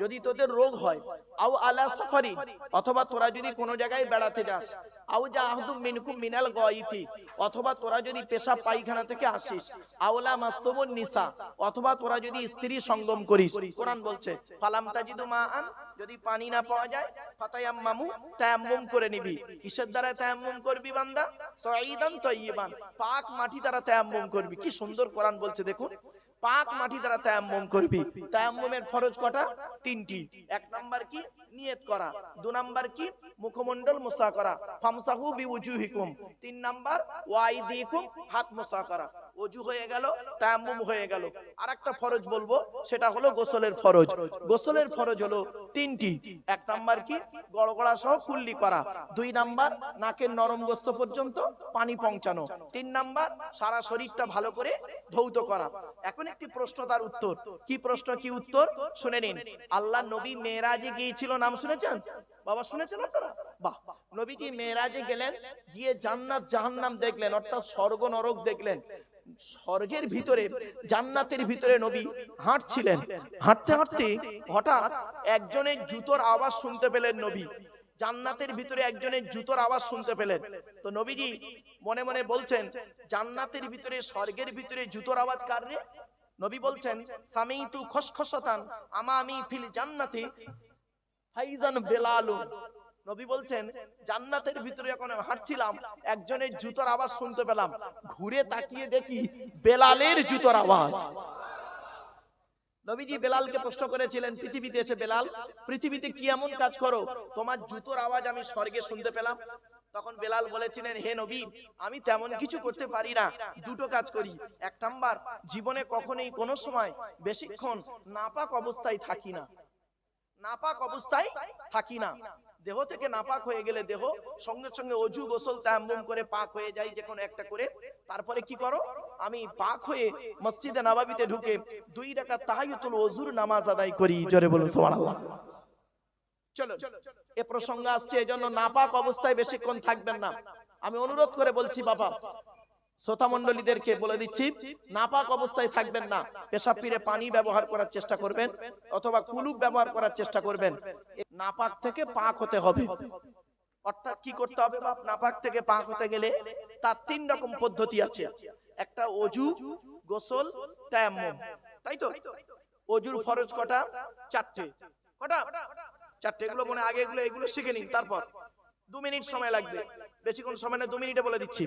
যদি তোদের রোগ হয়, আও আলা সাফারি, অথবা তোরা যদি কোনো জায়গায় বেড়াতে যাস, আও যা আহদু মিনকুম মিনাল গয়িতি, অথবা তোরা যদি পেশাব পায়খানা থেকে আসিস, আওলা মাস্তবুন নিসা, অথবা তোরা যদি স্ত্রী সঙ্গম করিস, কোরআন বলছে, ফালাম তাজিদু মা আন যদি পানি না পাওয়া যায়, ফাতায়াম্মামু, তায়াম্মুম করে নিবি। কিসের দ্বারা তায়াম্মুম করবি বান্দা? সাঈদান তাইয়িবান। পাক মাটি দ্বারা তায়াম্মুম করবি। কি সুন্দর কোরআন বলছে দেখুন। পাক মাটি দ্বারা তায়াম্মুম করবি। তায়াম্মুমের ফরজ কটা? তিনটি। এক নাম্বার কি? নিয়ত করা। দু নাম্বার কি? মুখমণ্ডল মুসা করা। ফামসাহু বিউজুহিকুম। তিন নাম্বার, ওয়াইদিকুম, হাত মুসা করা। ওযু হয়ে গেল তায়াম্মুম হয়ে গেল। আরেকটা ফরজ বলব সেটা হলো গোসলের ফরজ। গোসলের ফরজ হলো তিনটি। এক নাম্বার কি? গড়গড়া সহ কুল্লি করা। দুই নাম্বার নাকের নরম গোস্ত পর্যন্ত পানি পৌঁছানো। তিন নাম্বার সারা শরীরটা ভালো করে ধৌত করা। এখন একটি প্রশ্ন তার উত্তর। কি প্রশ্ন কি উত্তর? শুনে নিন। আল্লাহ নবী মেয়েরাজে গিয়েছিল নাম শুনেছেন? বাবা শুনেছেন আপনারা? বাহ। নবীজি মেয়েরাজে গেলেন? গিয়ে জান্নাত জাহান্নাম দেখলেন অর্থাৎ স্বর্গ নরক দেখলেন। স্বর্গের ভিতরে, জান্নাতের ভিতরে নবী হাঁটছিলেন। হাঁটতে হাঁটতে হঠাৎ একজনের জুতোর আওয়াজ শুনতে পেলেন নবী। জান্নাতের ভিতরে একজনের জুতোর আওয়াজ শুনতে পেলেন। তো নবীজি মনে মনে বলছেন, জান্নাতের ভিতরে, স্বর্গের ভিতরে জুতোর আওয়াজ কার রে? নবী বলছেন, সামিতু খসখসতান আমা আমি ফিল জান্নাতি ফাইজান বেলালু নবী বলছেন, জান্নাতের ভিতরে যখন হাঁটছিলাম, একজনের জুতোর আওয়াজ শুনতে পেলাম। ঘুরে তাকিয়ে দেখি বেলালের জুতোর আওয়াজ। নবীজি বেলালকে প্রশ্ন করেছিলেন, পৃথিবীতে এসে বেলাল, পৃথিবীতে কি এমন কাজ করো? তোমার জুতোর আওয়াজ আমি স্বর্গে শুনতে পেলাম। তখন বেলাল বলেছিলেন, হে নবী, আমি তেমন কিছু করতে পারি না। দুটো কাজ করি। এক নাম্বার, জীবনে কখনোই কোনো সময় বেশিক্ষণ নাপাক অবস্থায় থাকি না। নাপাক অবস্থায় থাকি না। দেহ থেকে নাপাক হয়ে গেলে দেহ সঙ্গে সঙ্গে অজু গোসল তায়াম্মুম করে পাক হয়ে যায় যে কোনো একটা করে। তারপরে কি করো? আমি পাক হয়ে মসজিদে নবাবিতে ঢুকে দুই রাকাত তাহাইয়াতুল ওযুর নামাজ আদায় করি। জোরে বলুন সুবহানাল্লাহ। চলো এ প্রসঙ্গ আসছে এজন্য নাপাক অবস্থায় বেশিক্ষণ থাকবেন না। আমি অনুরোধ করে বলছি বাবা। শ্রোতা মণ্ডলীদেরকে বলে দিচ্ছি নাপাক অবস্থায় থাকবেন না। পেশাব ফিরে পানি ব্যবহার করার চেষ্টা করবেন অথবা কুলুপ ব্যবহার করার চেষ্টা করবেন। নাপাক থেকে পাক হতে হবে। অর্থাৎ কি করতে হবে বাপ? নাপাক থেকে পাক হতে গেলে তার তিন রকম পদ্ধতি আছে। একটা অজু, গোসল, তায়াম্মুম। তাই তো? অজুর ফরজ কটা? চারটে। কটা? চারটে। এগুলো মনে আগে এগুলো এগুলো শিখে নিন, তারপর। দু মিনিট সময় লাগবে। বেশিক্ষণ সময় না, দু মিনিটে বলে দিচ্ছি।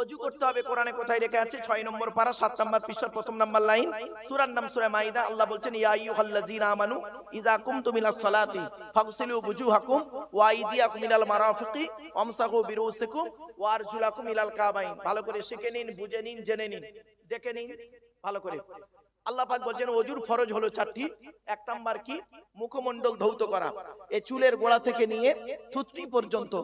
অজু করতে হবে, কোরআনে কোথায় লেখা আছে? ছয় নম্বর পারা, সাত নম্বর পৃষ্ঠার প্রথম নম্বর লাইন। সূরার নাম সূরা মাইদা, আল্লাহ বলছেন, ইয়া আইয়ুহাল্লাযীনা আমানু, ইযা কুমতুম ইলাস সালাতি, ফাগসিলু বুজুহাকুম, ওয়া আইদিয়াকুম ইলাল মারাফিকি, ওয়ামসাহু বিরুসিকুম, ওয়া আরজুলাকুম ইলাল কাবাইন। ভালো করে শিখে নিন, বুঝে নিন, জেনে নিন। দেখে নিন, ভালো করে। আল্লাহ পাক বলছেন অজুর ফরজ হলো চারটি। এক নাম্বার কি? মুখমণ্ডল ধৌত করা। এ চুলের গোড়া থেকে নিয়ে থুতনি পর্যন্ত।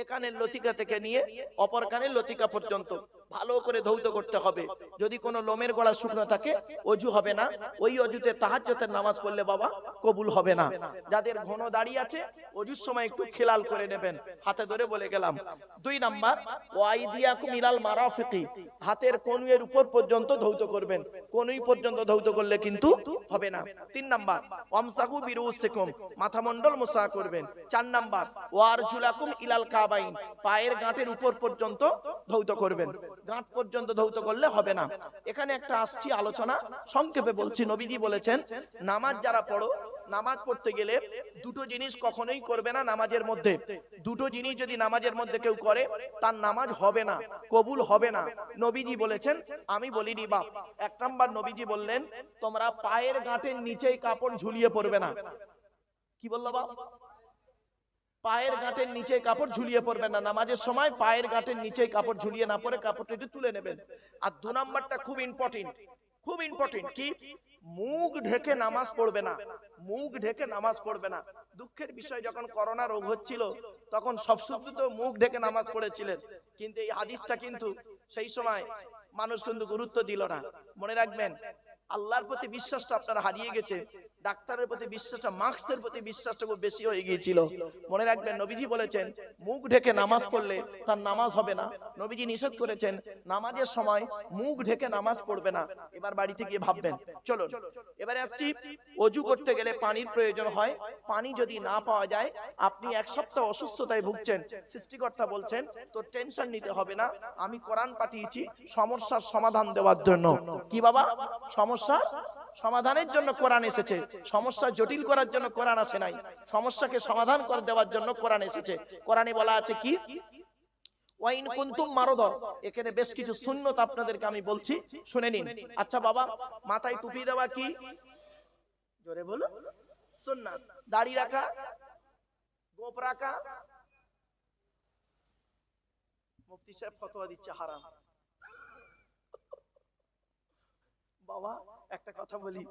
এ কানের লতিকা থেকে নিয়ে অপর কানের লতিকা পর্যন্ত। ভালো করে ধৌত করতে হবে। যদি কোনো লোমের গোড়া শুকনো থাকে, অজু হবে না। ওই অজুতে তাহাজ্জতের নামাজ পড়লে বাবা কবুল হবে না। যাদের ঘন দাড়ি আছে, অজুর সময় একটু খেলাল করে নেবেন। হাতে ধরে বলে গেলাম, দুই নাম্বার, ওয়াইদিয়াকুম ইলাল মারাফিকি। হাতের কনুয়ের উপর পর্যন্ত ধৌত করবেন। কনুই পর্যন্ত ধৌত করলে কিন্তু হবে না। তিন নাম্বার, ওয়ামসাহু বিরুসিকুম মাথা মণ্ডল মুসা করবেন। চার নাম্বার, ওয়ারজুলাকুম ইলাল কাবাইন। পায়ের গাঁটের উপর পর্যন্ত ধৌত করবেন। গাঁট পর্যন্ত ধৌত করলে হবে না। এখানে একটা আসছি আলোচনা। সংক্ষেপে বলছি, নবীজি বলেছেন, নামাজ যারা পড়ো, নামাজ পড়তে গেলে দুটো জিনিস কখনোই করবে না নামাজের মধ্যে। দুটো জিনিস যদি নামাজের মধ্যে কেউ করে, তার নামাজ হবে না, কবুল হবে না। নবীজি বলেছেন, আমি বলিনি, বাপ, এক নাম্বার নবীজি বললেন, তোমরা পায়ের গাঁটের নিচেই কাপড় ঝুলিয়ে পড়বে না। কি বলল বাপ? পায়ের গাঁটের নিচে কাপড় ঝুলিয়ে পড়বেন না। নামাজের সময় পায়ের গাঁটের নিচে কাপড় ঝুলিয়ে না পরে কাপড়টা তুলে নেবেন। আর দু নাম্বারটা খুব ইম্পর্টেন্ট খুব ইম্পর্টেন্ট কি? মুখ ঢেকে নামাজ পড়বে না। মুখ ঢেকে নামাজ পড়বে না। দুঃখের বিষয়, যখন করোনা রোগ হচ্ছিল, তখন সব শুধু তো মুখ ঢেকে নামাজ পড়েছিলেন। কিন্তু এই হাদিসটা কিন্তু সেই সময় মানুষ কিন্তু গুরুত্ব দিল না। মনে রাখবেন আল্লাহর প্রতি বিশ্বাসটা আপনারা হারিয়ে গেছে, ডাক্তারের প্রতি বিশ্বাসটা, মাস্কের প্রতি বিশ্বাসটা খুব বেশি হয়ে গিয়েছিল। মনে রাখবেন, নবীজি বলেছেন, মুখ ঢেকে নামাজ পড়লে তার নামাজ হবে না। নবীজি নিষেধ করেছেন, নামাজের সময় মুখ ঢেকে নামাজ পড়বে না। এবার বাড়িতে গিয়ে ভাববেন চলো এবারে আসছি, অজু করতে গেলে পানির প্রয়োজন হয় পানি যদি না পাওয়া যায়, আপনি এক সপ্তাহ অসুস্থতায় ভুগছেন। সৃষ্টিকর্তা বলছেন, তোর টেনশন নিতে হবে না। আমি কোরআন পাঠিয়েছি সমস্যার সমাধান দেওয়ার জন্য। কি বাবা? সমস্যা? সমাধানের জন্য কোরআন এসেছে। সমস্যা জটিল করার জন্য কোরআন আসে নাই। সমস্যাকে সমাধান করে দেওয়ার জন্য কোরআন এসেছে। কোরআনে বলা আছে কি? ওয়াইন কুন্তুম মারদ এখানে বেশ কিছু সুন্নত আপনাদেরকে আমি বলছি। শুনে নিন। আচ্ছা বাবা, মাথায় টুপি দেওয়া কি? জোরে বলুন। সুন্নাত। দাড়ি রাখা, গোপ রাখা। মুফতি সাহেব ফতোয়া দিচ্ছে, হারাম। বাবা, একটা কথা বলি।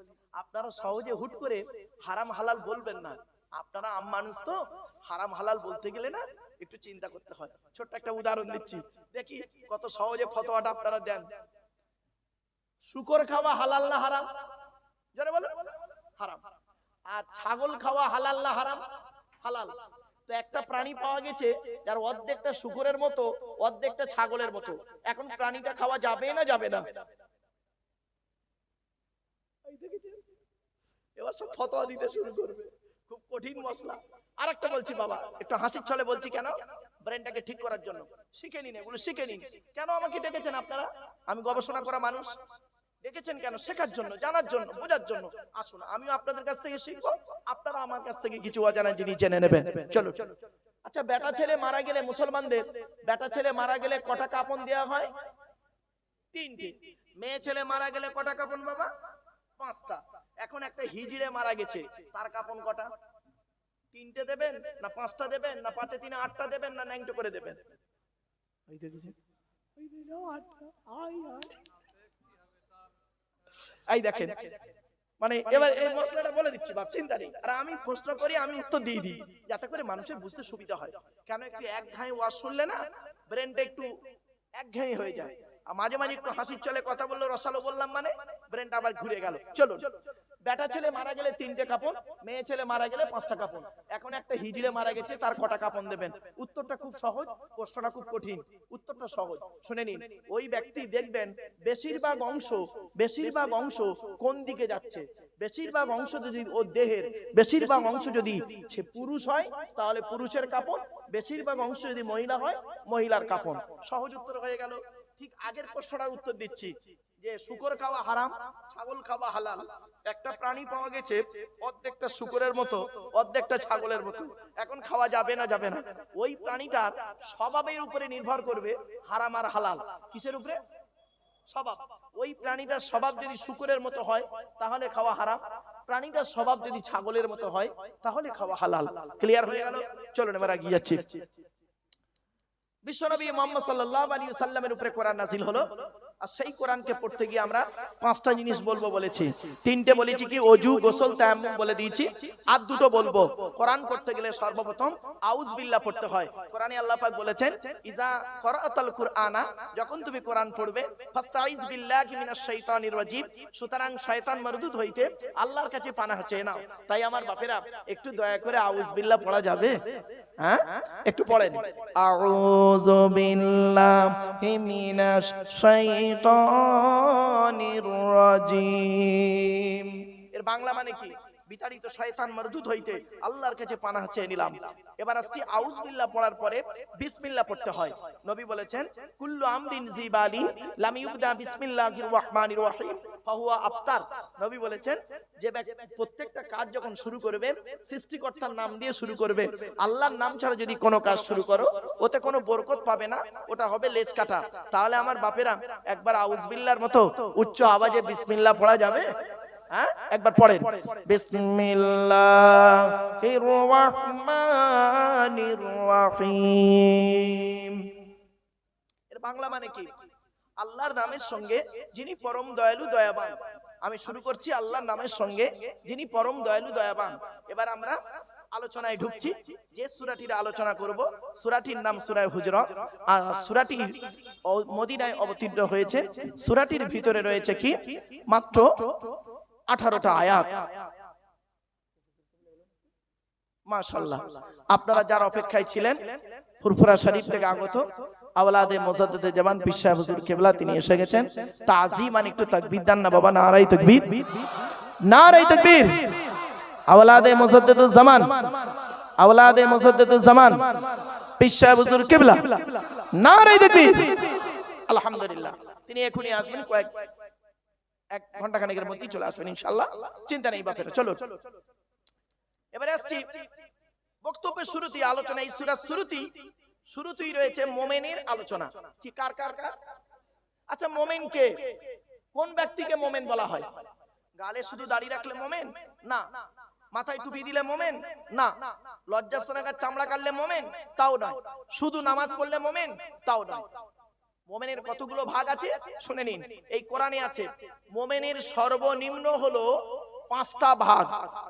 আপনারা সহজে হুট করে হারাম হালাল বলবেন না। আপনারা আম মানুষ তো, হারাম হালাল বলতে গেলে না, একটু চিন্তা করতে হয়। ছোট্ট একটা উদাহরণ দিচ্ছি। দেখি কত সহজে ফতোয়াটা আপনারা দেন। শুকর খাওয়া হালাল না হারাম? জোরে বলো হারাম। আর ছাগল খাওয়া হালাল না হারাম? হালাল। তো একটা প্রাণী পাওয়া গেছে যার অর্ধেকটা শুকুরের মতো, অর্ধেকটা ছাগলের মতো। এখন প্রাণীটা খাওয়া যাবে না যাবে না? এবার সব ফতোয়া দিতে শুরু করবে। খুব কঠিন মশলা। আর একটা বলছি বাবা, একটু হাসির ছলে বলছি কেন? ব্রেনটাকে ঠিক করার জন্য। শিখে নিন এগুলো, শিখে নিন। কেন আমাকে ডেকেছেন আপনারা? আমি গবেষণা করা মানুষ। ডেকেছেন কেন? শেখার জন্য, জানার জন্য, বোঝার জন্য। আসুন, আমিও আপনাদের কাছ থেকে শিখব। আপনারা আমার কাছ থেকে কিছু অজানা জিনিস জেনে নেবেন। চলো আচ্ছা বেটা ছেলে মারা গেলে মুসলমানদের, বেটা ছেলে মারা গেলে কটা কাপন দেওয়া হয়? তিনটি। মেয়ে ছেলে মারা গেলে কটা কাপন বাবা? পাঁচটা। এখন একটা হিজড়ে মারা গেছে, তার কাপন কটা? তিনটে দেবেন না পাঁচটা দেবেন না পাঁচে তিনে আটটা দেবেন না ন্যাংটো করে দেবেন? দেখেছেন? আটটা। এই দেখেন মানে এবার এই মশলাটা বলে দিচ্ছি বাপ চিন্তা নেই। আর আমি প্রশ্ন করি আমি উত্তর দিয়ে দিই যাতে করে মানুষের বুঝতে সুবিধা হয়। কেন একটু এক ঘাই ওয়াশ শুনলে না ব্রেনটা একটু এক ঘাই হয়ে যায়। আর মাঝে মাঝে একটু হাসির চলে কথা বলল রসালো বললাম মানে ব্রেনটা আবার ঘুরে গেল। চলো বেটা ছেলে মারা গেলে তিনটে কাপড় মেয়ে ছেলে মারা গেলে পাঁচটা কাপড় এখন একটা হিজড়ে মারা গেছে তার কটা কাপন দেবেন? উত্তরটা খুব সহজ প্রশ্নটা খুব কঠিন। উত্তরটা সহজ। শুনে নিন ওই ব্যক্তি দেখবেন বেশিরভাগ অংশ বেশিরভাগ অংশ কোন দিকে যাচ্ছে? বেশিরভাগ অংশ যদি ও দেহের বেশিরভাগ অংশ যদি সে পুরুষ হয় তাহলে পুরুষের কাপড় বেশিরভাগ অংশ যদি মহিলা হয় মহিলার কাপড় সহজ উত্তর হয়ে গেল। ঠিক আগের প্রশ্নটার উত্তর দিচ্ছি, যে শুকর খাওয়া হারাম, ছাগল খাওয়া হালাল। একটা প্রাণী পাওয়া গেছে অর্ধেকটা শুকরের মতো, অর্ধেকটা ছাগলের মতো। এখন খাওয়া যাবে না যাবে না। ওই প্রাণীটার স্বভাবের উপরে নির্ভর করবে হারাম আর হালাল। কিসের উপরে? স্বভাব। ওই প্রাণীটার স্বভাব যদি শুকরের মতো হয়, তাহলে খাওয়া হারাম। প্রাণীটার স্বভাব যদি ছাগলের মতো হয়, তাহলে খাওয়া হালাল। ক্লিয়ার হয়ে গেল? চলুন এবার এগিয়ে যাচ্ছি। বিশ্বনবী মোহাম্মদ সাল্লাহ আলী সাল্লামের উপরে কোরআন নাজিল হলো। আর সেই কোরআনকে পড়তে গিয়ে আমরা পাঁচটা জিনিস বলব বলেছি। তিনটে বলেছি কি, অজু, গোসল, তায়াম্মুম বলে দিয়েছি। আর দুটো বলব। কোরআন পড়তে গেলে সর্বপ্রথম আউজ বিল্লাহ পড়তে হয়। কোরআনে আল্লাহ পাক বলেছেন ইজা করাতাল কুরআনা যখন তুমি কোরআন পড়বে ফাস্তাইজ বিল্লাহি মিনাশ শাইতানির রাজিম সুতরাং শয়তান মারদুদ হইতে আল্লাহর কাছে পানাহ চেয়ে নাও। তাই আমার বাপেরা, একটু দয়া করে আউজ বিল্লাহ পড়া যাবে? হ্যাঁ? একটু পড়েন। আউযু বিল্লাহি মিনাশ শাইতানির রাজিম। এর বাংলা মানে কি? বিতাড়িত শয়তান মারদুদ হইতে আল্লাহর কাছে পানাহ চেয়ে নিলাম। এবার আসছি আউজ বিল্লাহ পড়ার পরে বিসমিল্লাহ পড়তে হয়। নবী বলেছেন, কুল্লু আমরিন জিবালি লাম ইউবদা বিসমিল্লাহির রহমানির রহিম, ফাহুয়া আফতার। নবী বলেছেন, যে প্রত্যেকটা কাজ যখন শুরু করবে, সৃষ্টিকর্তার নাম দিয়ে শুরু করবে। আল্লাহর নাম ছাড়া যদি কোনো কাজ শুরু করো, ওতে কোনো বরকত পাবে না, ওটা হবে লেজ কাটা। তাহলে আমার বাপেরা একবার আউজ বিল্লাহর মতো উচ্চ আওয়াজে বিসমিল্লাহ পড়া যাবে? একবার পড়েন। বিসমিল্লাহির বাংলা মানে কি? আল্লাহর নামের সঙ্গে যিনি পরম দয়ালু, দয়াবান। আমি শুরু করছি, আল্লাহর নামের সঙ্গে যিনি পরম দয়ালু, দয়াবান। এবার আমরা আলোচনায় ঢুকছি, যে সূরাটির আলোচনা করব, সুরাটির নাম সুরায় হুজরাত আর সূরাটি মদিনায় অবতীর্ণ হয়েছে। সুরাটির ভিতরে রয়েছে কি? মাত্র আঠারোটা আয়াত। মাশাল্লাহ আপনারা যার অপেক্ষায় ছিলেন, ফুরফুরা শরীফ থেকে আগত জামান কেবলা তিনি না জামান কেবলা। আলহামদুলিল্লাহ। তিনি এখনই আসবেন কয়েক এক ঘণ্টা খানেকের মধ্যেই চলে আসবেন, ইনশাআল্লাহ। চিন্তা নেই বাপের চলো এবারে আসছি বক্তব্যের শুরুতেই আলোচনা এই সূরার শুরুতেই শুরুতেই রয়েছে মোমেনের আলোচনা। কি, কার কার কার? আচ্ছা মোমেন কে কোন ব্যক্তিকে মোমেন বলা হয়? গালে শুধু দাড়ি রাখলে মোমেন? না। মাথায় টুপি দিলে মোমেন? না। লজ্জাস্থানাকার চামড়া কাটলে মোমেন? তাও নয়। শুধু নামাজ পড়লে মোমেন? তাও নয়। মোমেনের কতগুলো ভাগ আছে? শুনে নিন। এই কোরআনে আছে মোমেনের সর্বনিম্ন হলো পাঁচটা ভাগ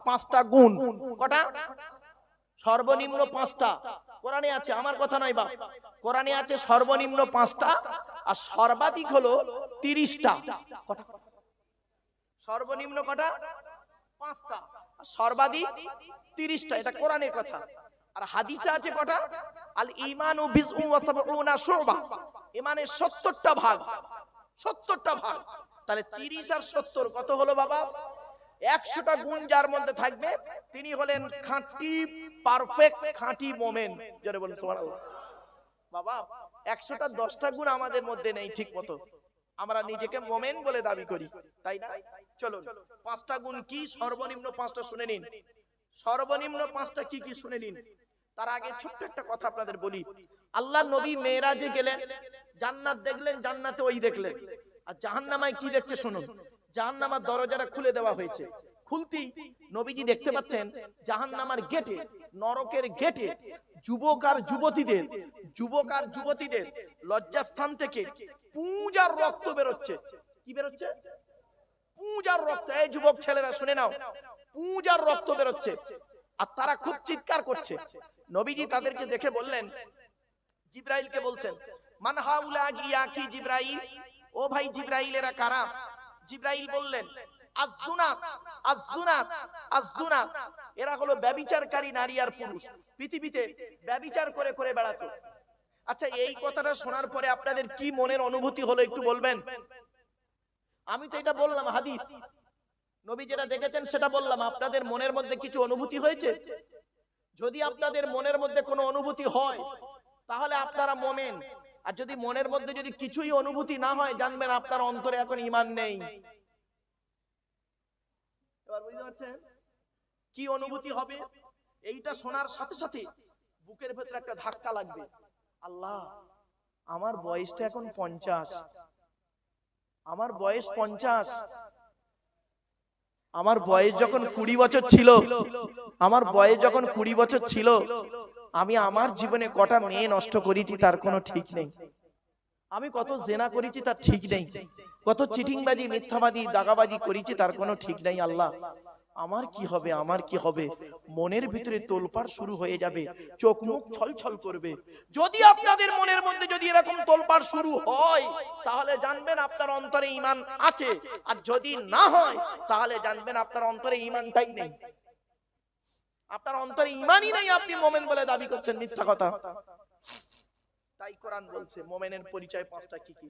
পাঁচটা গুণ। কটা? সর্বনিম্ন পাঁচটা। কোরআনে আছে আমার কথা নয় বাপ। কোরআনে আছে সর্বনিম্ন পাঁচটা আর সর্বাধিক হলো তিরিশটা। কটা? সর্বনিম্ন কটা? পাঁচটা। সর্বাধিক তিরিশটা। এটা কোরআনের কথা। আর হাদিসে আছে কটা? আল ইমানু বিজউ ওয়া সাবউনা শুবা ইমানের 70টা ভাগ। 70টা ভাগ। তাহলে 30 আর 70 কত হলো বাবা? একশোটা গুণ যার মধ্যে থাকবে তিনি হলেন খাঁটি পারফেক্ট খাঁটি মোমেন। যারা বলেন সুবহানাল্লাহ। বাবা একশোটা দশটা গুণ আমাদের মধ্যে নেই ঠিক মতো। আমরা নিজেকে মোমেন বলে দাবি করি তাই না? চলুন পাঁচটা গুণ কি? সর্বনিম্ন পাঁচটা শুনে নিন। সর্বনিম্ন পাঁচটা কি কি শুনে নিন? তার আগে ছোট্ট একটা কথা আপনাদের বলি। আল্লাহ নবী মেয়েরাজে গেলেন, জান্নাত দেখলেন, জান্নাতে ওই দেখলেন। আর জাহান্নামায় কি দেখছে শুনুন। জাহান্নামার দরজাটা খুলে দেওয়া হয়েছে। খুলতেই নবীজি দেখতে পাচ্ছেন, জাহান্নামার গেটে, নরকের গেটে যুবক আর যুবতীদের, যুবক আর যুবতীদের লজ্জাস্থান থেকে পূজার রক্ত বেরোচ্ছে। কি বেরোচ্ছে? পূজার রক্ত। এই যুবক ছেলেরা, শুনে নাও। পূজার রক্ত বেরোচ্ছে। আর তারা খুব চিৎকার করছে। নবীজি তাদেরকে দেখে বললেন, জিব্রাইলকে বলছেন, মান হাউলা গিয়া কি জিব্রাইল? ও ভাই জিব্রাইল এরা কারা? জিব্রাইল বললেন এরা হলো নারী আর পুরুষ। পৃথিবীতে করে করে আচ্ছা এই কথাটা শোনার পরে আপনাদের কি মনের অনুভূতি হলো একটু বলবেন? আমি তো এটা বললাম, হাদিস। নবী যেটা দেখেছেন, সেটা বললাম। আপনাদের মনের মধ্যে কিছু অনুভূতি হয়েছে? যদি আপনাদের মনের মধ্যে কোনো অনুভূতি হয়, তাহলে আপনারা মোমেন। আর যদি মনের মধ্যে যদি কিছুই অনুভূতি না হয়, জানবেন আপনার অন্তরে এখন ইমান নেই। কি অনুভূতি হবে? এইটা শোনার সাথে সাথে বুকের ভেতরে একটা ধাক্কা লাগবে। আল্লাহ, আমার বয়সটা এখন পঞ্চাশ। আমার বয়স পঞ্চাশ। আমার বয়স যখন কুড়ি বছর ছিল আমার বয়স যখন কুড়ি বছর ছিল আমি আমার জীবনে কটা মেয়ে নষ্ট করেছি তার কোনো ঠিক নেই। আমি কত জেনা করেছি তার ঠিক নেই। কত চিটিংবাজি মিথ্যাবাদী দাগাবাজি করেছি তার কোনো ঠিক নেই আল্লাহ। আমার কি হবে আমার কি হবে? মনের ভিতরে তোলপাড় শুরু হয়ে যাবে চোখ মুখ ছলছল করবে। যদি আপনাদের মনের মধ্যে যদি এরকম তোলপাড় শুরু হয় তাহলে জানবেন আপনার অন্তরে ইমান আছে। আর যদি না হয় তাহলে জানবেন আপনার অন্তরে ইমানটাই নেই। আপনার অন্তরে ইমানই নেই আপনি মোমেন বলে দাবি করছেন মিথ্যা কথা। তাই কোরআন বলছে মোমেনের পরিচয় পাঁচটা কি কি?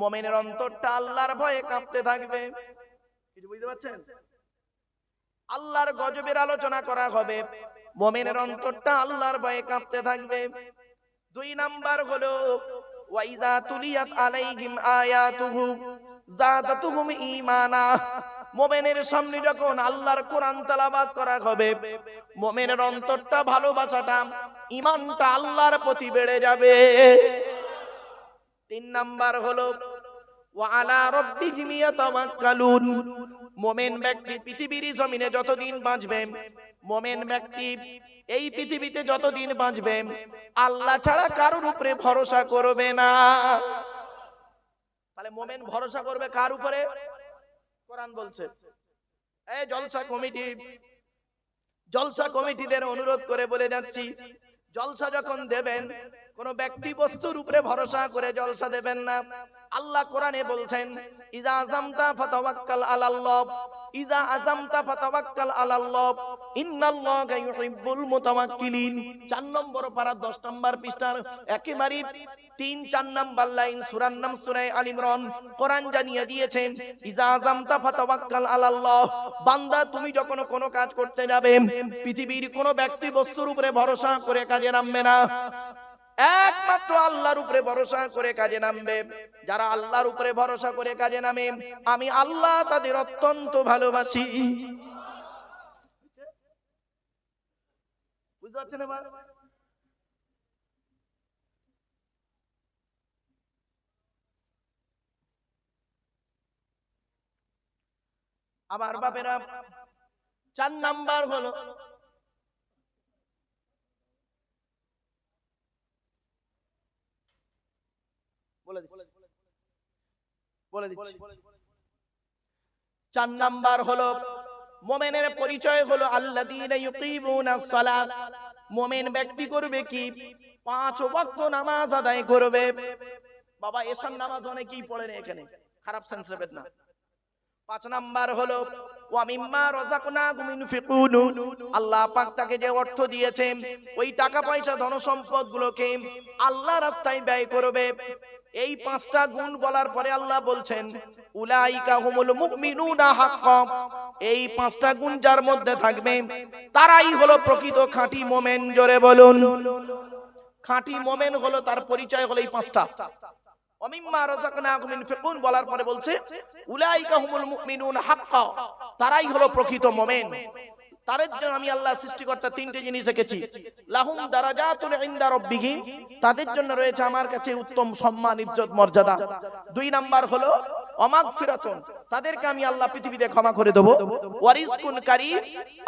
মোমেনের অন্তরটা আল্লাহর ভয়ে কাঁপতে থাকবে। কিছু বুঝতে পারছেন? আল্লাহর গজবের আলোচনা করা হবে। মোমেনের অন্তরটা আল্লাহর ভয়ে কাঁপতে থাকবে। দুই নাম্বার হলো ওয়াইদা তুলিয়াত আলাইহিম আয়াতুহু জাদাতুহুম ঈমানা। মোমেনের সামনে যখন আল্লাহর কোরআন তেলাওয়াত করা হবে, মোমেনের অন্তরটা ভালোবাসাটা, ঈমানটা আল্লাহর প্রতি বেড়ে যাবে। তিন নাম্বার হলো, ওয়া আলা ইয়াতাওয়াক্কালুন মোমেন ব্যক্তি পৃথিবীর জমিনে যতদিন বাঁচবে, মোমেন ব্যক্তি এই পৃথিবীতে যতদিন বাঁচবে, আল্লাহ ছাড়া কারোর উপরে ভরসা করবে না। তাহলে মোমেন ভরসা করবে কার উপরে? কোরআন বলছে। এই জলসা কমিটি, জলসা কমিটিদের অনুরোধ করে বলে যাচ্ছি, জলসা যখন দেবেন কোন ব্যক্তি বস্তুর উপরে ভরসা করে জলসা দেবেন না। আল্লাহ কোরআনে বলছেন, ইজা আজামতা ফাতাওয়াক্কাল আলাল্লাহ। ইজা আজামতা ফাতাওয়াক্কাল আলাল্লাহ। ইন্নাল্লাহা ইউহিব্বুল মুতাওয়াক্কিলিন। 4 নম্বর পারা 10 নম্বর পৃষ্ঠার একেবারে তিন, চার নাম্বার লাইন সূরার নাম সূরা আল ইমরান। কোরআন জানিয়ে দিয়েছেন ইজা আজামতা ফাতাওয়াক্কাল আলাল্লাহ। বান্দা, তুমি যখন কোনো কাজ করতে যাবে, পৃথিবীর কোনো ব্যক্তি বস্তুর উপরে ভরসা করে কাজে নামবে না। একমাত্র আল্লাহর উপরে ভরসা করে কাজে নামবে। যারা আল্লাহর উপরে ভরসা করে কাজে নামে, আমি আল্লাহ তাদের অত্যন্ত ভালোবাসি। আবার বাপেরা, চার নাম্বার হলো বলে দিচ্ছি। বলে দিচ্ছি। চার নাম্বার হলো মোমেনের পরিচয় হলো আল্লাযীনা ইউকিমুনাস সালাত। মোমেন ব্যক্তি করবে কি? পাঁচ ওয়াক্ত নামাজ আদায় করবে। বাবা এশার নামাজ অনেকেই এখানে। খারাপ সেন্স নেবেন না। পাঁচ নাম্বার হলো আল্লাহ পাক তাকে যে অর্থ দিয়েছেন ওই টাকা পয়সা ধন সম্পদ গুলোকে আল্লাহ রাস্তায় ব্যয় করবে। এই পাঁচটা গুণ বলার পরে আল্লাহ বলছেন, উলাইকা এই পাঁচটা গুণ যার মধ্যে থাকবে, তারাই হলো প্রকৃত খাঁটি মোমেন, জোরে বলুন। খাঁটি মোমেন হলো তার পরিচয় হলো এই পাঁচটা। অমিম্মা বলার পরে বলছে, উলাইকা তারাই হলো প্রকৃত মুমিন। তাদের জন্য আমি আল্লাহ সৃষ্টিকর্তা তিনটে জিনিস রেখেছি। লাহুম তাদের জন্য রয়েছে আমার কাছে উত্তম সম্মান, ইজ্জত, মর্যাদা। দুই নাম্বার হলো, অমাগফিরাতুন। তাদেরকে আমি আল্লাহ পৃথিবীতে ক্ষমা করে দেব।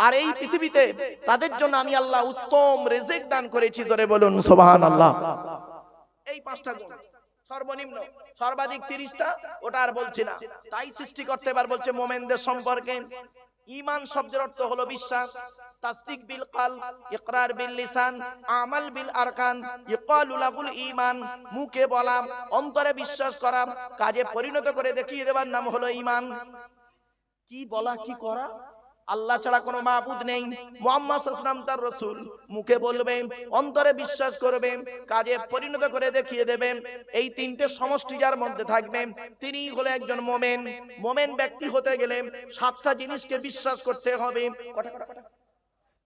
আর এই পৃথিবীতে তাদের জন্য আমি আল্লাহ উত্তম রিজিক দান করেছি ধরে বলুন, সুবহানাল্লাহ। এই পাঁচটা সর্বনিম্ন, সর্বাধিক তিরিশটা, ওটা আর বলছি না। তাই সৃষ্টি করতে এবার বলছে মোমেনদের সম্পর্কে। ইমান শব্দের অর্থ হলো বিশ্বাস। তাসদিক বিল কাল, ইকরার বিল লিসান, আমাল বিল আরকান ইকালু লাহুল ঈমান, মুখে বলা, অন্তরে বিশ্বাস করা, কাজে পরিণত করে দেখিয়ে দেবার নাম হলো ঈমান। কি বলা, কি করা? আল্লাহ ছাড়া কোনো মাহবুদ নেই। মোহাম্মদ আসলাম তার রসুল। মুখে বলবেন অন্তরে বিশ্বাস করবেন কাজে পরিণত করে দেখিয়ে দেবেন এই তিনটে সমষ্টি যার মধ্যে থাকবেন তিনি হলে একজন মোমেন। মোমেন ব্যক্তি হতে গেলে সাতটা জিনিসকে বিশ্বাস করতে হবে। কটা কটা?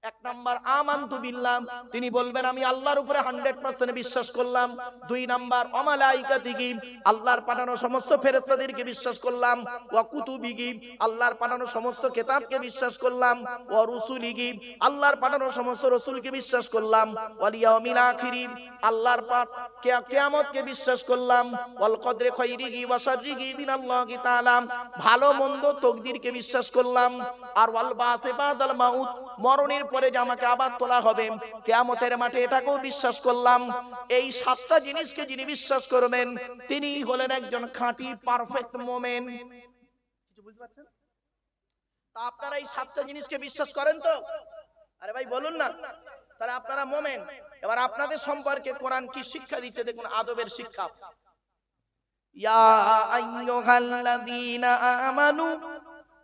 এক নাম্বার, আমান্তু বিল্লাহ। তিনি বলবেন, আমি আল্লাহর উপরে 100% বিশ্বাস করলাম। দুই নাম্বার, অমালাইকাতিহি। আল্লাহর পাঠানো সমস্ত ফেরেশতাদেরকে বিশ্বাস করলাম। ওয়া কুতুবিহি। আল্লাহর পাঠানো সমস্ত কিতাবকে বিশ্বাস করলাম। ওয়া রুসুলিহি। আল্লাহর পাঠানো সমস্ত রাসূলকে বিশ্বাস করলাম। ওয়াল ইয়াউমিল আখিরি। আল্লাহর পাক কিয়ামতকে বিশ্বাস করলাম। ওয়াল কদরে খাইরিহি ওয়া শাররিহি মিনাল্লাহি তাআলা। ভালো মন্দ তকদিরকে বিশ্বাস করলাম। আর ওয়াল বাসে বাদাল মাউত। মরণের পরে যে আমাকে আবার তোলা হবে, কেয়ামতের মাঠে এটাকেও বিশ্বাস করলাম। এই সাতটা জিনিসকে যিনি বিশ্বাস করবেন তিনি হলেন একজন খাঁটি পারফেক্ট মোমেন আপনারা এই সাতটা জিনিসকে বিশ্বাস করেন তো? আরে ভাই, বলুন না। তাহলে আপনারা মোমেন এবার আপনাদের সম্পর্কে কোরআন কি শিক্ষা দিচ্ছে? দেখুন, আদবের শিক্ষা। ইয়া আইয়ুহাল্লাযীনা আমানু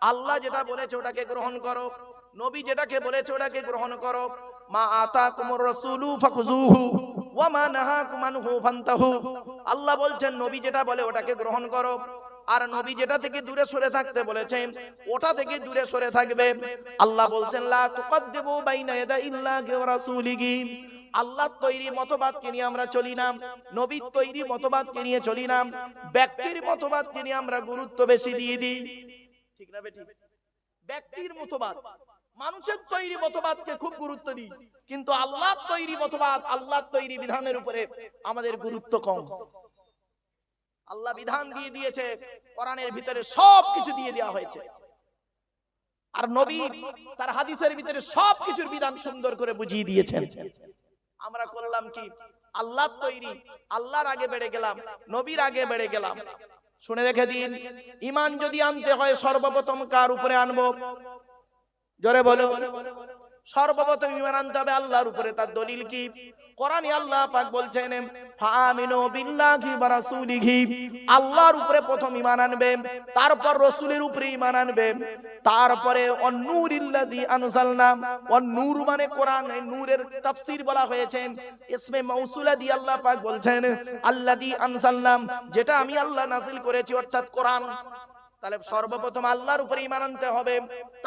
আল্লাহ যেটা বলেছে ওটাকে গ্রহণ করো। নবী যেটাকে বলেছে ওটাকে গ্রহণ করো। মা আতাকুমুর রাসূলু ফাখুযুহু ওয়া মা নাহাকুম আনহু ফান্তাহু। আল্লাহ বলছেন, নবী যেটা বলে ওটাকে গ্রহণ করো। আর নবী যেটা থেকে দূরে সরে থাকতে বলেছেন, ওটা থেকে দূরে সরে থাকবে। আল্লাহ বলছেন, লা তুকদ্দিমু বাইনা ইয়াদাইল্লাহি ওয়া রাসূলিহি। আল্লাহর তৈরি মতবাদকে নিয়ে আমরা চলি না। নবীর তৈরি মতবাদকে নিয়ে চলি না। ব্যক্তির মতবাদকে নিয়ে আমরা গুরুত্ব বেশি দিয়ে দিই। ঠিক না বেঠিক ব্যক্তির মতবাদ। মানুষের তৈরি মতবাদকে খুব গুরুত্ব দিই। কিন্তু আল্লাহর তৈরি মতবাদ, আল্লাহর তৈরি বিধানের উপরে আমাদের গুরুত্ব কম। আল্লাহ বিধান দিয়ে দিয়েছে, কোরআনের ভিতরে সব কিছু দিয়ে দেওয়া হয়েছে। আর নবী তার হাদিসের ভিতরে সব কিছুর বিধান সুন্দর করে বুঝিয়ে দিয়েছেন। আমরা করলাম কি? আল্লাহর তৈরি, আল্লাহর আগে বেড়ে গেলাম, নবীর আগে বেড়ে গেলাম। শুনে রেখে দিন। ইমান যদি আনতে হয় সর্বপ্রথম কার উপরে আনব? জোরে বলো। সর্বপ্রথম ইমান আনতে হবে আল্লাহর উপরে। তার দলিল কি? কোরআনে আল্লাহ পাক বলছেন ফামিনু বিল্লাহি ওয়া রাসূলিহি। আল্লাহর উপরে প্রথম আনবে, তারপর রাসূলের উপরে আনবে। তারপরে মানে কোরআন, এই নূরের তাফসীর বলা হয়েছে। ইসমে মাউসুলা দিয়ে আল্লাহ পাক বলছেন যেটা আমি আল্লাহ নাযিল করেছি, অর্থাৎ কোরআন। তাহলে সর্বপ্রথম আল্লাহর উপরে ঈমান আনতে হবে,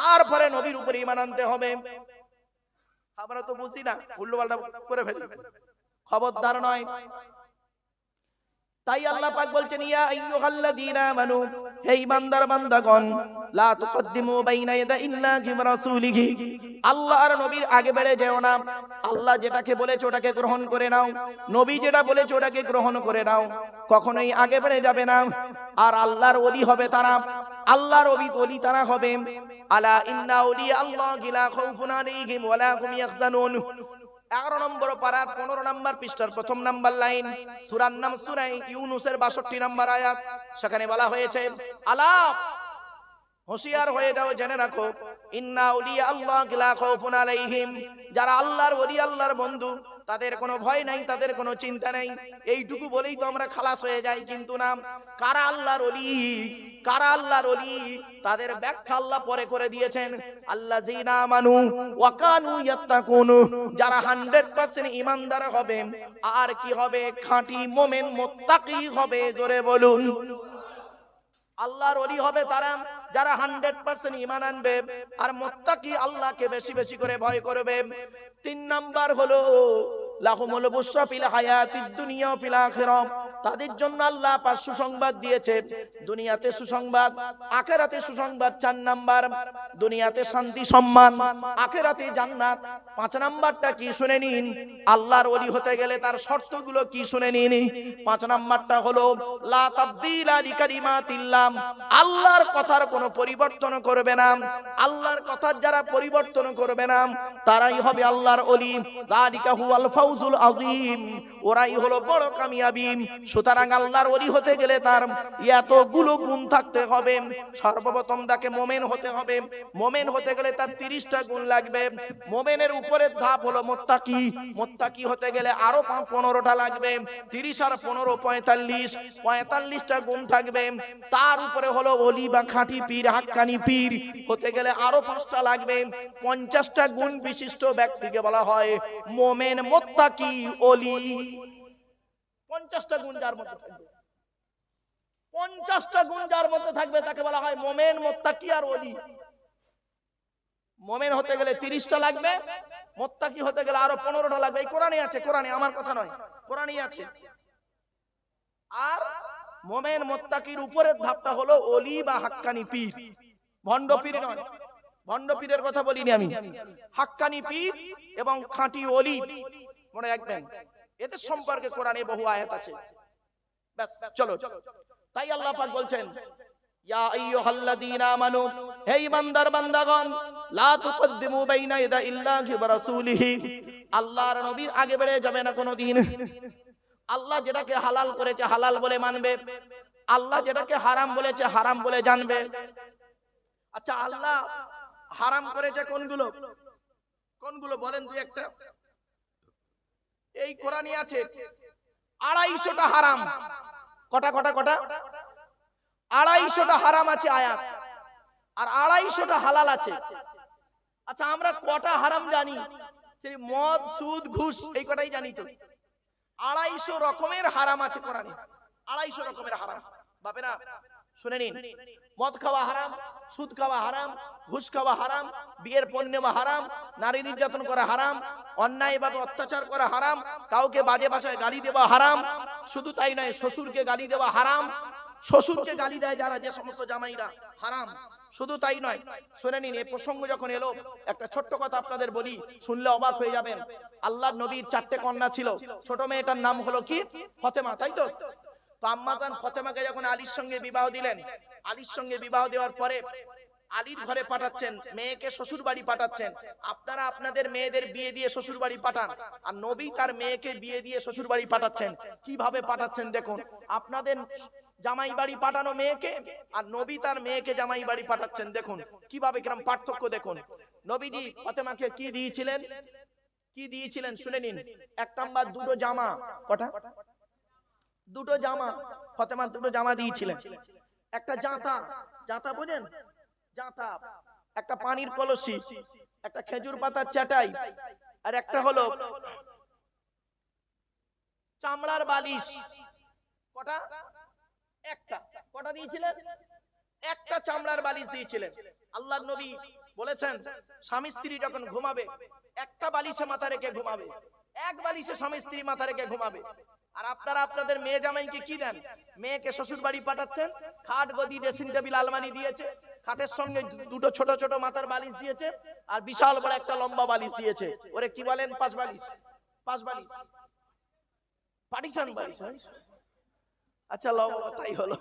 তারপরে নবীর উপরে ঈমান আনতে হবে। আমরা তো বুঝি না উল্টো পাল্টা করে ফেলি খবরদার নয়। তাই আল্লাহ পাক বলছেন, ইয়া আইয়ুহাল্লাযীনা আমানু, হে ঈমানদার বান্দাগণ, লা তুকদ্দিমু বাইনা ইয়াদাইল্লাহি ওয়া রাসূলিহি। আল্লাহ আর নবীর আগে বেড়ে যেও না। আল্লাহ যেটাকে বলেছে ওটাকে গ্রহণ করে নাও। নবী যেটা বলেছে ওটাকে গ্রহণ করে নাও। কখনোই আগে বেড়ে যাবে না। আর আল্লাহর ওলি হবে তারা। আল্লাহর ওলি তারা হবে আলা ইন্না ওলি আল্লাহ গিলা খাউফুন আলাইহিম ওয়ালা হুম ইয়াহজানুন। এগারো নম্বর পারার পনেরো নম্বর পৃষ্ঠার প্রথম নাম্বার লাইন, সুরার নাম সূরা ইউনুসের বাষট্টি নম্বর আয়াত। সেখানে বলা হয়েছে, আলাপ হুঁশিয়ার হয়ে যাও, জেনে রাখো। ইন্না উলিয়া আল্লাহ লা খাউফুন আলাইহিম। যারা আল্লাহর ওলি, আল্লাহর বন্ধু, তাদের কোনো ভয় নাই, তাদের কোনো চিন্তা নাই। এইটুকু বলেই তো আমরা খালাস হয়ে যাই, কিন্তু না, কারা আল্লাহর ওলি, কারা আল্লাহর ওলি, তাদের ব্যাখ্যা আল্লাহ পরে করে দিয়েছেন। আল্লাযীনা আমানু ওয়া কানু ইয়াত্তাকুন। যারা 100% ঈমানদার হবে, আর কি হবে? খাঁটি মুমিন মুত্তাকি হবে, জোরে বলুন। আল্লাহর ওলি হবে তারা। যারা হান্ড্রেড পার্সেন্ট ইমান আনবে আর মোত্তাকি আল্লাহকে বেশি বেশি করে ভয় করবে, তিন নাম্বার হলো লাহুমুল বুশরা ফিল হায়াতিদ দুনিয়া ফিল আখিরাহ তাদের জন্য আল্লাহ পাক সুসংবাদ দিয়েছে। দুনিয়াতে সুসংবাদ, আখিরাতে সুসংবাদ চার নাম্বার। দুনিয়াতে শান্তি, সম্মান, আখিরাতে জান্নাত। পাঁচ নাম্বারটা কি শুনে নিন? আল্লাহর ওলি হতে গেলে তার শর্তগুলো কি শুনে নিন? পাঁচ নাম্বারটা হলো, লা তাবদিলা লিকালিমাতিল্লাহ। আল্লাহর কথার কোনো পরিবর্তন করবে না। আল্লাহর কথার যারা পরিবর্তন করবে না, তারাই হবে আল্লাহর ওলি। যালিকা হুয়াল ফাউজুল আযীম, ওরাই হলো বড় কামিয়াবি। সুতরাং আল্লাহর ওলি হতে গেলে তার এতগুলো গুণ থাকতে হবে। সর্বপ্রথম তাকে মোমেন হতে হবে। মোমেন হতে গেলে তার তিরিশটা গুণ লাগবে। মোমেনের উপরের ধাপ হলো মোত্তাকি। মোত্তাকি হতে গেলে আরও পনেরোটা লাগবে। তিরিশ আর পনেরো, পঁয়তাল্লিশ। পঁয়তাল্লিশটা গুণ থাকবে। তার উপরে হলো অলি বা খাঁটি পীর, হাক্কানি পীর। হতে গেলে আরও পাঁচটা লাগবে। পঞ্চাশটা গুণ বিশিষ্ট ব্যক্তিকে বলা হয় মোমেন মোত্তাকি অলি? পঞ্চাশটা গুণ যার মধ্যে থাকবে। পঞ্চাশটা গুণ যার মধ্যে থাকবে, তাকে বলা হয় মোমেন, মোত্তাকি আর অলি। মোমেন হতে গেলে তিরিশটা লাগবে, মোত্তাকি হতে গেলে আরও পনেরোটা লাগবে। এই কোরআনে আছে, কোরআনে, আমার কথা নয়, কোরআনই আছে। আর মোমেন, মোত্তাকির উপরের ধাপটা হলো অলি বা হাক্কানি পীর। ভণ্ড পীর নয়, ভণ্ড পীরের কথা বলিনি আমি। হাক্কানি পীর এবং খাঁটি অলি। মনে রাখবেন এদের সম্পর্কে কোরআনে বহু আয়াত আছে। ব্যাস চলো তাই আল্লাহ পাক বলছেন ইয়া আইয়ুহাল্লাযীনা আমানু হে ইমানদার বান্দাগণ লা তুকদ্দিমু বাইনা ইয়াদা ওয়া রাসূলিহি। আল্লাহর নবীর আগে বেড়ে যাবে না কোনোদিন। আল্লাহ যেটাকে হালাল করেছে হালাল বলে মানবে। আল্লাহ যেটাকে হারাম বলেছে হারাম বলে জানবে। আচ্ছা আল্লাহ হারাম করেছে কোনগুলো? কোনগুলো বলেন দুই একটা। এই কোরআনই আছে। আড়াইশোটা হারাম। কটা কটা কটা? আড়াইশোটা হারাম আছে আয়াত। আর আড়াইশোটা হালাল আছে। আচ্ছা আমরা কটা হারাম জানি? সেই মদ, সুদ, ঘুষ, এই কটাই জানি তো। আড়াইশো রকমের হারাম আছে কোরআনে। আড়াইশো রকমের হারাম। বাপেরা, শুনে নিন। মদ খাওয়া হারাম? সুদ খাওয়া হারাম, ঘুষ খাওয়া হারাম, বিয়ের পণ্য নেওয়া হারাম, নারী নির্যাতন করা হারাম অন্যায় ভাবে অত্যাচার করা হারাম, কাউকে বাজে ভাষায় গালি দেওয়া হারাম, শুধু তাই নয়, শ্বশুরকে গালি দেওয়া হারাম, শ্বশুরকে গালি দেয় যারা যে সমস্ত জামাইরা, হারাম, শুধু তাই নয়, শুনে নিন, এই প্রসঙ্গ যখন এলো, একটা ছোট্ট কথা আপনাদের বলি, শুনলে অবাক হয়ে যাবেন আল্লাহ নবীর চারটে কন্যা ছিল, ছোট মেয়েটার নাম হলো কি? ফতেমা, তাই তো? তো আম্মাজান ফতেমাকে যখন আলীর সঙ্গে বিবাহ দিলেন, আলীর সঙ্গে বিবাহ দেওয়ার পরে আলীর ঘরে পাঠাচ্ছেন, মেয়েকে শ্বশুর বাড়ি পাঠাচ্ছেন। আপনারা আপনাদের মেয়েদের বিয়ে দিয়ে শ্বশুর বাড়ি পাঠান, আর নবী তার মেয়েকে বিয়ে দিয়ে শ্বশুর বাড়ি পাঠাচ্ছেন। কীভাবে পাঠাচ্ছেন দেখুন, আপনাদের জামাই বাড়ি পাঠানো মেয়েকে, আর নবী তার মেয়েকে জামাই বাড়ি পাঠাচ্ছেন। দেখুন, কীভাবে কিরম পার্থক্য দেখুন। নবীজি ফতেমাকে কি দিয়েছিলেন? কি দিয়েছিলেন? শুনে নিন। এক নাম্বার, দুটো জামা। কটা? দুটো জামা ফতেমা দুটো জামা দিয়েছিলেন। একটা জাঁতা জাঁতা বোঝেন? জাঁতা। একটা পানির কলসি, একটা খেজুর পাতার চাটাই, আর একটা হলো চামড়ার বালিশ। কটা? একটা। কটা দিয়েছিলেন? একটা চামড়ার বালিশ দিয়েছিলেন। আল্লাহ নবী বলেছেন, স্বামী স্ত্রী যখন ঘুমাবে, একটা বালিশে মাথা রেখে ঘুমাবে। এক বালিশে স্বামী স্ত্রী মাথা রেখে ঘুমাবে। আর আপনারা আপনাদের মেয়ে জামাইকে কি দেন? মেয়েকে শ্বশুর বাড়ি পাঠাচ্ছেন, খাট, গদি ড্রেসিং টেবিল আলমারি দিয়েছে, খাটের সঙ্গে দুটো ছোট ছোট মাথার বালিশ দিয়েছে আর বিশাল বড় একটা লম্বা বালিশ দিয়েছে। ওরে কি বলেন, পাঁচ বালিশ পাঁচ বালিশ। পাটিশন বালিশ আচ্ছা লম্বা তাই হলো।